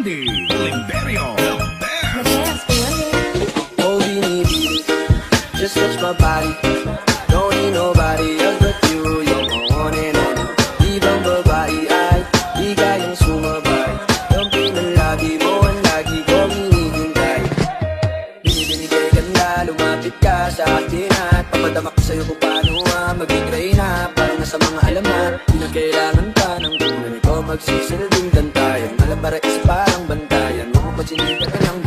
Andy Limperio. Oh, baby, just touch my body. Don't need nobody else but you. You're my one and only. Di bang babae ay di kayang sumabay? Yung pinalagi mo lagi kong hinihintay. Binibinigay ka na, lumapit ka sa akin at papadama ko sa'yo kung paano ah, maging reyna. Parang nasa mga alamat, di na kailangan pa ng tunay ko magsisilbing ganta. Yung malabara is para bantayan Huwag mo pagsinigan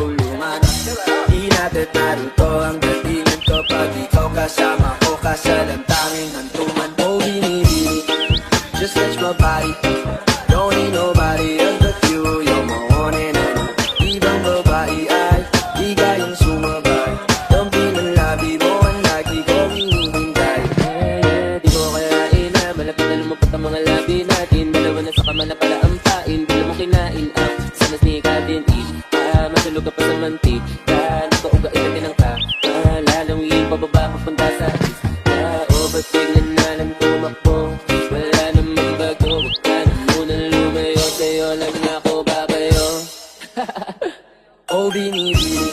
ka pa sa mantika. Nagpaugain natin ang ka ah, Lalawin pababa papunta sa ah, O ba't bigla na lang tumakbo? Wala namang bago. Huwag ka na muna lumayo. Sa'yo lang ako babayo. Oh, binibini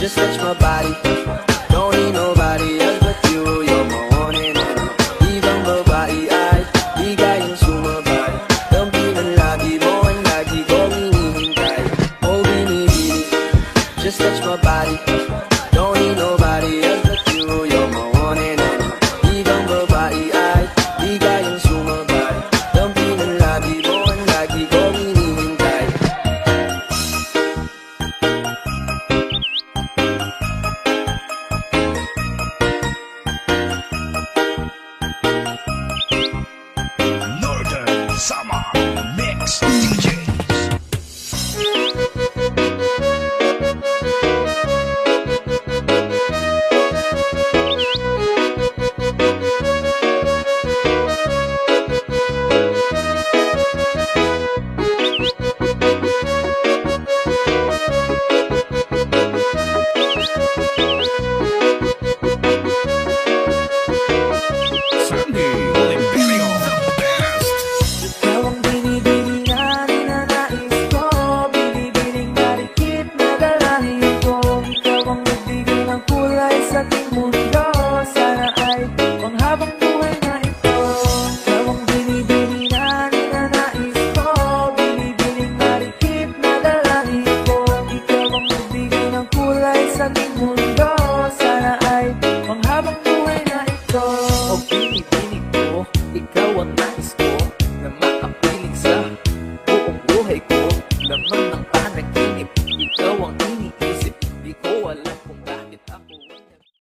Just touch my body Just touch my body ng kulay sa ating mundo Sana ay panghabang buhay na ito. Nawang binibini na ninanais ko Binibining marikip na dalangin ko. Ikaw ang nagbigay ng kulay sa ating mundo Sana ay panghabang buhay na ito. O binibining ko, ikaw ang nais ko Na makapiling sa buong buhay ko. Laman ng